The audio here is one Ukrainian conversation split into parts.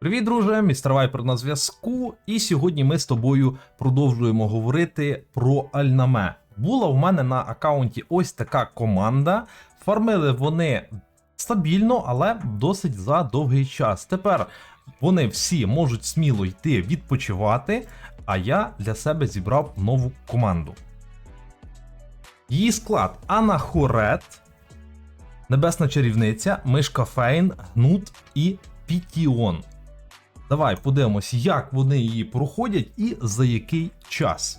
Привіт, друже! Містер Вайпер на зв'язку. І сьогодні ми з тобою продовжуємо говорити про Альнаме. Була в мене на аккаунті ось така команда. Фармили вони стабільно, але досить за довгий час. Тепер вони всі можуть сміло йти відпочивати, а я для себе зібрав нову команду. Її склад Анахорет, Небесна чарівниця, Мишка Фейн, Гнут і Пітіон. Давай подивимось, як вони її проходять і за який час.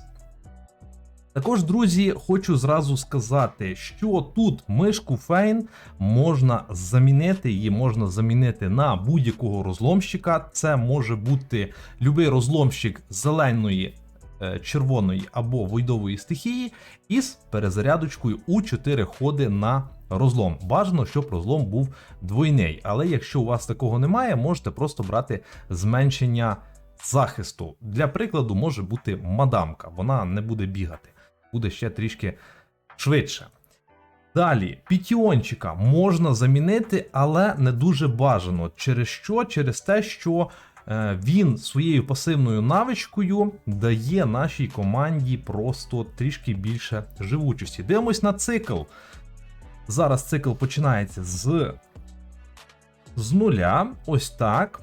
Також, друзі, хочу зразу сказати, що тут мишку Фейн можна замінити, її можна замінити на будь-якого розломщика. Це може бути будь-який розломщик зеленої, е, червоної або войдової стихії із перезарядочкою у 4 ходи на розлом. Бажано, щоб розлом був двойний. Але якщо у вас такого немає, можете просто брати зменшення захисту. Для прикладу, може бути мадамка, вона не буде бігати, буде ще трішки швидше. Далі, пітіончика можна замінити, але не дуже бажано. Через що? Через те, що е, він своєю пасивною навичкою дає нашій команді просто трішки більше живучості. Дивимось на цикл. Зараз цикл починається з, з нуля. Ось так.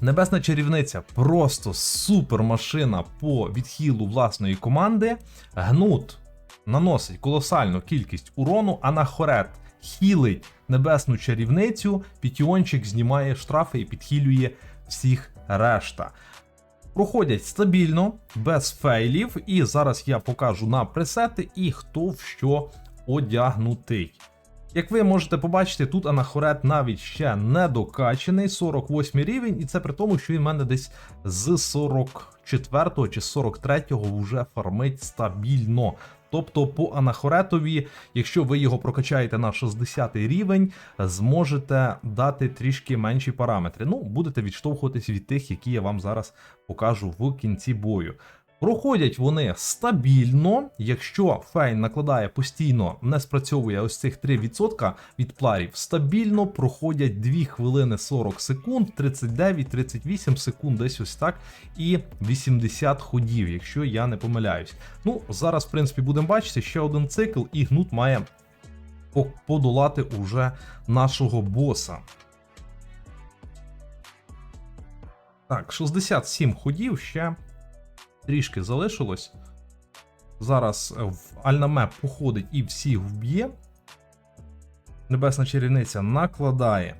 Небесна чарівниця просто супер машина по відхилу власної команди. Гнут наносить колосальну кількість урону, а на хорет хілить небесну чарівницю, пітіончик знімає штрафи і підхилює всіх решта. Проходять стабільно, без фейлів, і зараз я покажу на пресети і хто в що одягнутий. Як ви можете побачити, тут анахорет навіть ще не докачений, 48 рівень, і це при тому, що він в мене десь з 44 чи 43 вже фармить стабільно. Тобто по анахоретові, якщо ви його прокачаєте на 60 рівень, зможете дати трішки менші параметри. Ну, будете відштовхуватись від тих, які я вам зараз покажу в кінці бою. Проходять вони стабільно. Якщо фейн накладає постійно, не спрацьовує ось цих 3% від пларів, стабільно проходять 2 хвилини 40 секунд, 39-38 секунд, десь ось так, і 80 ходів, якщо я не помиляюсь. Ну, зараз, в принципі, будемо бачити ще один цикл, і гнут має подолати уже нашого боса. Так, 67 ходів ще трішки залишилось. Зараз в Альнаме походить і всіх вб'є. Небесна чарівниця накладає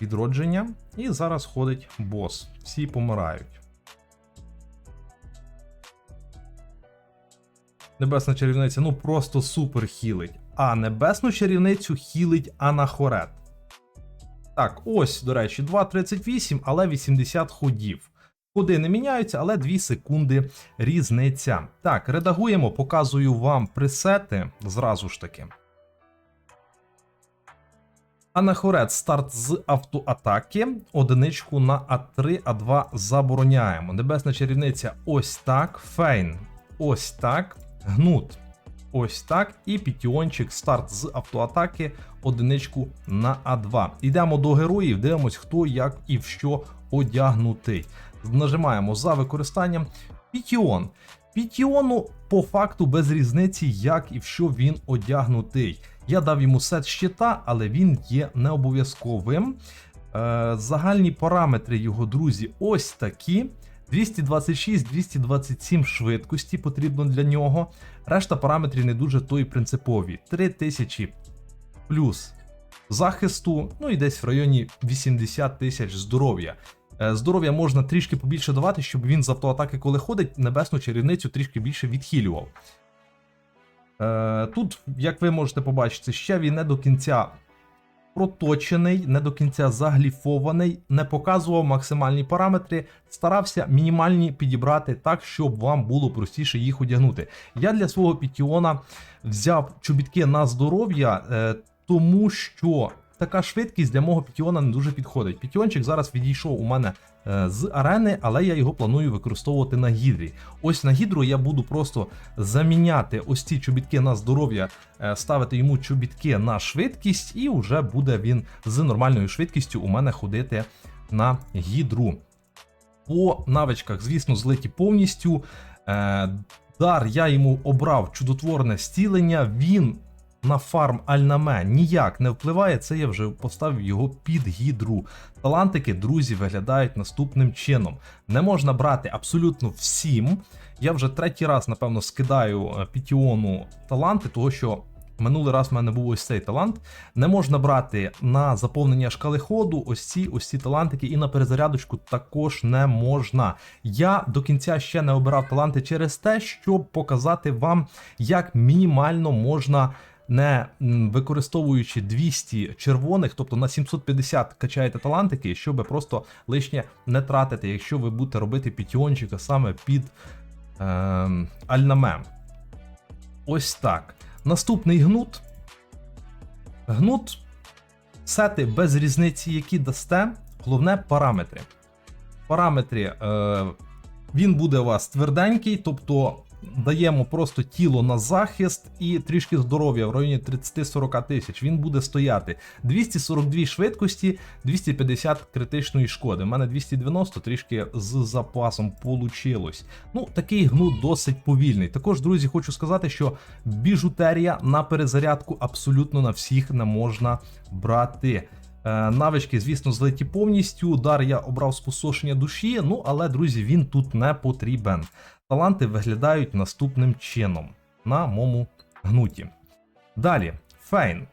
відродження, і зараз ходить бос. Всі помирають. Небесна чарівниця ну просто супер хілить. А небесну чарівницю хілить Анахорет. Так, ось, до речі, 2.38, але 80 ходів. Ходи не міняються, але 2 секунди різниця. Так, редагуємо, показую вам пресети зразу ж таки. Анахорет старт з автоатаки. Одиничку на А3, А2 забороняємо. Небесна чарівниця ось так. Фейн ось так. Гнут ось так. І пітіончик старт з автоатаки. Одиничку на А2. Йдемо до героїв, дивимось, хто як і в що одягнутий. Нажимаємо за використанням Пітіон. Пітіону по факту без різниці, як і в що він одягнутий. Я дав йому сет щита, але він є не обов'язковим. Е, загальні параметри його, друзі, ось такі. 226-227 швидкості потрібно для нього. Решта параметрів не дуже то і принципові. 3000 плюс захисту, ну і десь в районі 80 тисяч здоров'я. Е, Здоров'я можна трішки побільше давати, щоб він з автоатаки, коли ходить, небесну чарівницю трішки більше відхилював. Е, Тут, як ви можете побачити, ще він не до кінця проточений, не до кінця загліфований, не показував максимальні параметри, старався мінімальні підібрати так, щоб вам було простіше їх одягнути. Я для свого пітіона взяв чобітки на здоров'я, е, тому що така швидкість для мого пітіона не дуже підходить. Пітіончик зараз відійшов у мене е, з арени, але я його планую використовувати на гідрі. Ось на гідру я буду просто заміняти ось ці чобітки на здоров'я, е, ставити йому чобітки на швидкість, і вже буде він з нормальною швидкістю у мене ходити на гідру. По навичках, звісно, злиті повністю. Е, дар я йому обрав чудотворне зцілення. Він на фарм Альнаме ніяк не впливає. Це я вже поставив його під гідру. Талантики, друзі, виглядають наступним чином. Не можна брати абсолютно всім. Я вже третій раз, напевно, скидаю е, Пітіону таланти, того що. Минулий раз в мене був ось цей талант. Не можна брати на заповнення шкали ходу ось ці ось ці талантики, і на перезарядочку також не можна. Я до кінця ще не обирав таланти через те, щоб показати вам, як мінімально можна. Не використовуючи 200 червоних, тобто на 750 качаєте талантики, щоб просто лишнє не тратити, якщо ви будете робити пітіончика саме під е, альнаме. Ось так. Наступний гнут. Гнут сети без різниці, які дасте. Головне параметри. Параметри е, він буде у вас тверденький, тобто даємо просто тіло на захист і трішки здоров'я в районі 30-40 тисяч. Він буде стояти 242 швидкості, 250 критичної шкоди. У мене 290 трішки з запасом получилось. Ну, такий гнут досить повільний. Також, друзі, хочу сказати, що біжутерія на перезарядку абсолютно на всіх не можна брати. Е, Навички, звісно, злиті повністю. Удар я обрав спустошення душі, ну але, друзі, він тут не потрібен. Таланти виглядають наступним чином на моєму гнуті. Далі, фейн.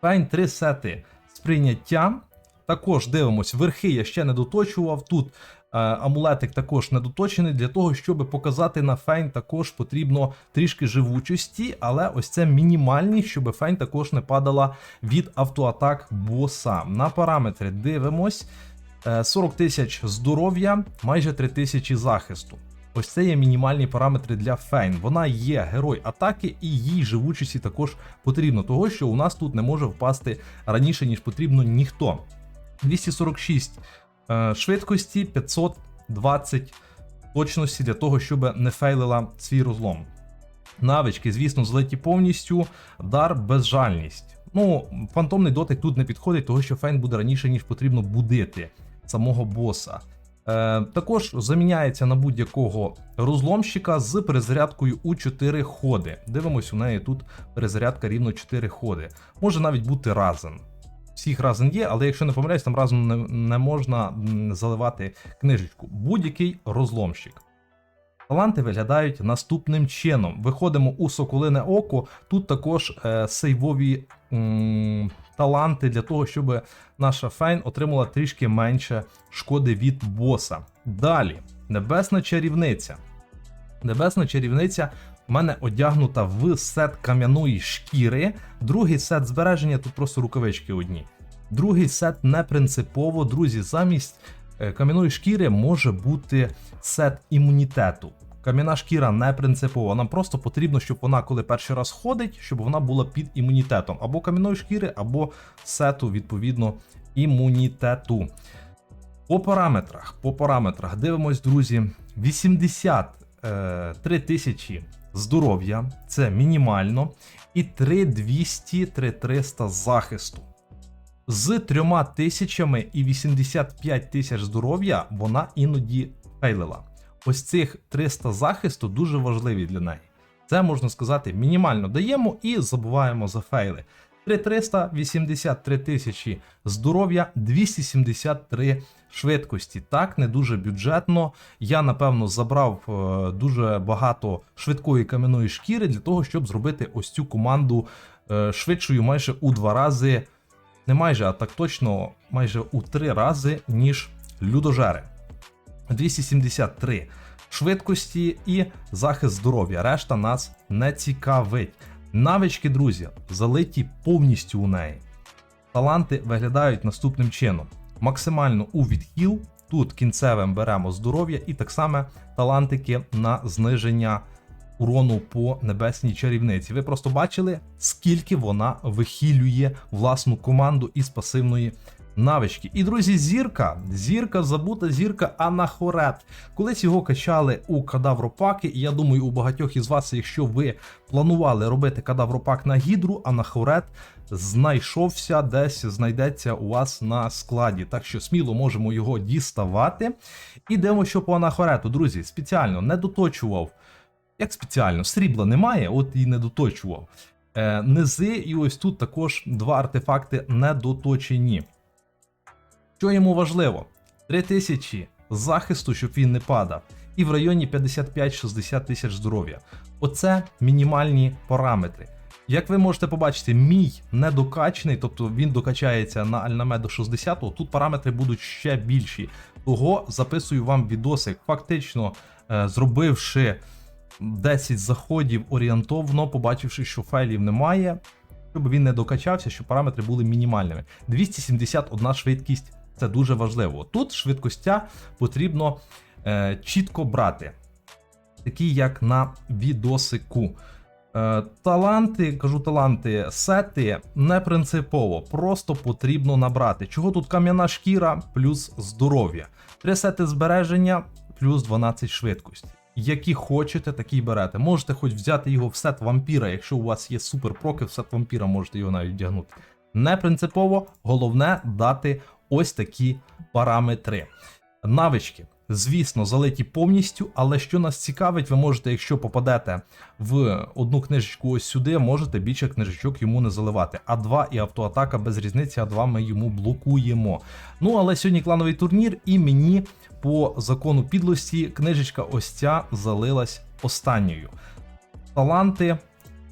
Фейн 3 сети сприйняття. Також дивимось, верхи я ще не доточував. Тут е, амулетик також не доточений. Для того, щоб показати на фейн, також потрібно трішки живучості, але ось це мінімальні, щоб фейн також не падала від автоатак боса. На параметри дивимось. Е, 40 тисяч здоров'я, майже 3 тисячі захисту. Ось це є мінімальні параметри для Фейн. Вона є герой атаки, і їй живучості також потрібно, того що у нас тут не може впасти раніше, ніж потрібно ніхто. 246 е, швидкості, 520 точності для того, щоб не фейлила свій розлом. Навички, звісно, злеті повністю, дар безжальність. Ну, фантомний дотик тут не підходить, того що Фейн буде раніше, ніж потрібно будити самого боса. Е, також заміняється на будь-якого розломщика з перезарядкою у 4 ходи. Дивимось, у неї тут перезарядка рівно 4 ходи. Може навіть бути разом. Всіх разом є, але якщо не помиляюсь, там разом не, не можна заливати книжечку. Будь-який розломщик. Таланти виглядають наступним чином. Виходимо у Соколине Око. Тут також е, сейвові м, таланти для того, щоб наша Фейн отримала трішки менше шкоди від боса. Далі, Небесна чарівниця. Небесна чарівниця в мене одягнута в сет кам'яної шкіри. Другий сет збереження, тут просто рукавички одні. Другий сет не принципово, друзі, замість е, кам'яної шкіри може бути сет імунітету. Кам'яна шкіра не принципова. Нам просто потрібно, щоб вона, коли перший раз ходить, щоб вона була під імунітетом або кам'яної шкіри, або сету, відповідно, імунітету. По параметрах, по параметрах дивимось, друзі, 83 тисячі здоров'я, це мінімально, і 3200 3300 захисту. З 3 тисячами і 85 тисяч здоров'я вона іноді фейлила. Ось цих 300 захисту дуже важливі для неї. Це можна сказати, мінімально даємо і забуваємо за фейли. 3300, 83 тисячі здоров'я, 273 швидкості. Так, не дуже бюджетно. Я, напевно, забрав е, дуже багато швидкої кам'яної шкіри для того, щоб зробити ось цю команду е, швидшою майже у два рази. Не майже, а так точно, майже у три рази, ніж людожери. 273 швидкості і захист здоров'я. Решта нас не цікавить. Навички, друзі, залиті повністю у неї. Таланти виглядають наступним чином: максимально у відхил. Тут кінцевим беремо здоров'я і так само талантики на зниження урону по небесній чарівниці. Ви просто бачили, скільки вона вихилює власну команду із пасивної навички. І, друзі, зірка, зірка, забута зірка Анахорет. Колись його качали у кадавропаки, і я думаю, у багатьох із вас, якщо ви планували робити кадавропак на гідру, Анахорет знайшовся десь, знайдеться у вас на складі. Так що сміло можемо його діставати. І дивимо, що по Анахорету, друзі, спеціально не доточував. Як спеціально, срібла немає, от і не доточував. Е, низи, і ось тут також два артефакти недоточені. Що йому важливо? 3000 захисту, щоб він не падав, і в районі 55-60 тисяч здоров'я. Оце мінімальні параметри. Як ви можете побачити, мій недокачаний, тобто він докачається на Альнаме до 60, тут параметри будуть ще більші. Того записую вам відосик, фактично е, зробивши 10 заходів орієнтовно, побачивши, що файлів немає, щоб він не докачався, щоб параметри були мінімальними. 271 швидкість це дуже важливо. Тут швидкостя потрібно е, чітко брати, такі як на відосику. Е, таланти, кажу таланти, сети не принципово, просто потрібно набрати. Чого тут кам'яна шкіра плюс здоров'я. Три сети збереження плюс 12 швидкості. Які хочете, такі берете. Можете хоч взяти його в сет вампіра, якщо у вас є суперпроки, в сет вампіра можете його навіть вдягнути. Не принципово, головне дати ось такі параметри. Навички, звісно, залиті повністю, але що нас цікавить, ви можете, якщо попадете в одну книжечку ось сюди, можете більше книжечок йому не заливати. А2 і автоатака без різниці, А2 ми йому блокуємо. Ну, але сьогодні клановий турнір, і мені по закону підлості книжечка ось ця залилась останньою. Таланти.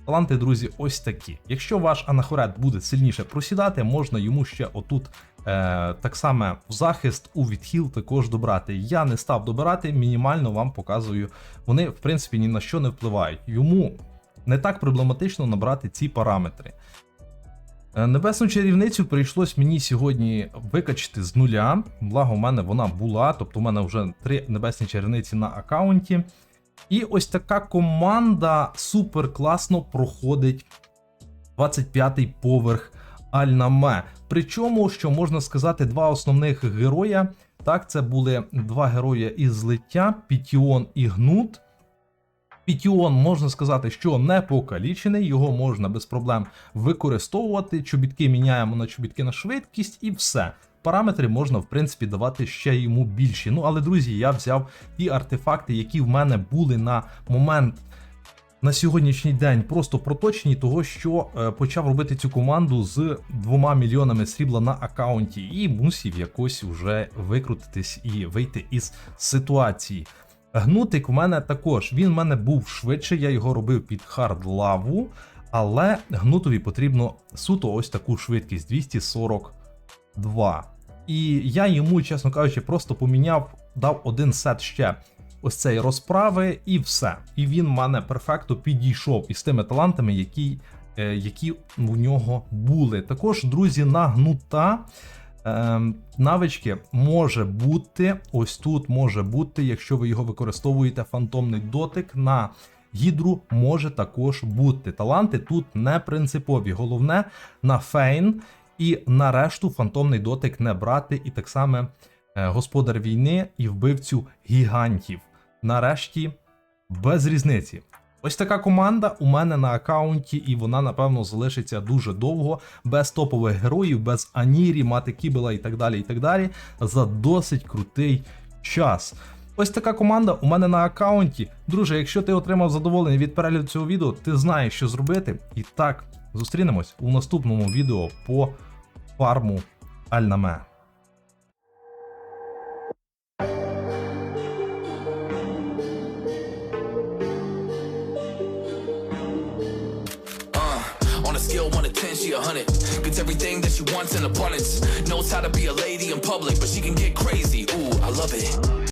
Таланти, друзі, ось такі. Якщо ваш анахорет буде сильніше просідати, можна йому ще отут так само в захист у відхил також добрати. Я не став добирати, мінімально вам показую. Вони, в принципі, ні на що не впливають. Йому не так проблематично набрати ці параметри. Е, Небесну чарівницю прийшлось мені сьогодні викачати з нуля. Благо, у мене вона була, тобто у мене вже три небесні чарівниці на аккаунті. І ось така команда супер класно проходить 25-й поверх Альнаме. Причому, що можна сказати, два основних героя. Так, це були два герої із злиття Пітіон і Гнут. Пітіон можна сказати, що не покалічений, його можна без проблем використовувати. Чобітки міняємо на чобітки на швидкість і все. Параметри можна, в принципі, давати ще йому більші. Ну, але, друзі, я взяв ті артефакти, які в мене були на момент на сьогоднішній день, просто проточені, того що е, почав робити цю команду з двома мільйонами срібла на аккаунті, і мусів якось вже викрутитись і вийти із ситуації. Гнутик в мене також, він в мене був швидше, я його робив під хард-лаву, але гнутові потрібно суто ось таку швидкість 242. І я йому, чесно кажучи, просто поміняв, дав один сет ще ось цей розправи, і все. І він мене перфектно підійшов із тими талантами, які е, які у нього були. Також, друзі, на гнута. Е, навички може бути, ось тут може бути, якщо ви його використовуєте, фантомний дотик на гідру може також бути. Таланти тут не принципові. Головне на фейн і на решту фантомний дотик не брати, і так само господар війни і вбивцю гігантів. Нарешті без різниці. Ось така команда у мене на аккаунті, і вона, напевно, залишиться дуже довго, без топових героїв, без Анірі, Мати Кібела і так далі. і так далі, За досить крутий час. Ось така команда у мене на аккаунті. Друже, якщо ти отримав задоволення від перегляду цього відео, ти знаєш, що зробити. І так, зустрінемось у наступному відео по фарму Альнаме. She wants in abundance. Knows how to be a lady in public, but she can get crazy. Ooh, I love it.